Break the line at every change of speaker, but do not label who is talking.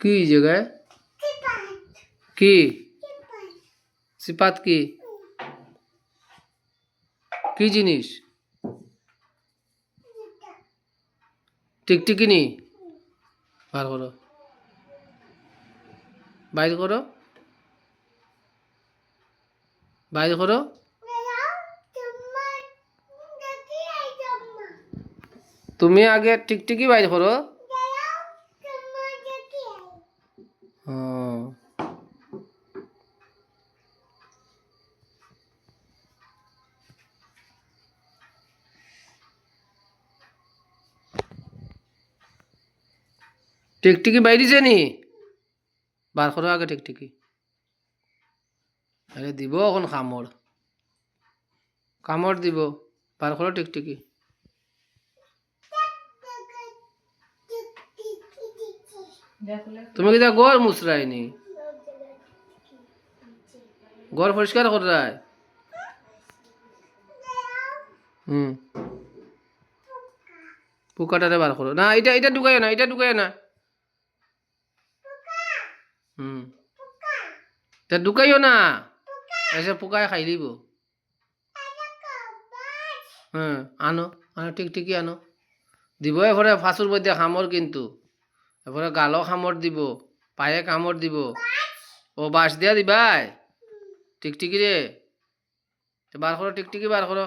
কি জায়গায় কি সিপাত কি কি জিনিস টিকটিকি নি বার করো বাইর করো বাইর করো তুমি আগে টিকটিকি বাইর করো ও। টিকটিকি বাইরিছে নি? বার করো আগে টিকটিকি। আরে দিব এখন কামড় কামড় দিব। বার করো টিকটিকি। তুমি কিতা গড় মুসরাইনি গড় পরিষ্কার করায়। হুম। পোকাটারে বার করো। না, এটা এটা ঢুকাই না, এটা ঢুকাই না। হুম। তা ঢুকাইও না। এসে পোকায় খাই দিব। হ্যাঁ আনো আনো টিকটিকি আনো। দিব এফারে ফাঁসুর মধ্যে খামর কিন্তু। এরপরে গালও কামড় দিব পায়ে কামড় দিব। ও বাঁশ দিয়া দিবাই। টিকটিকি রে বার করো টিকটিকি বার করো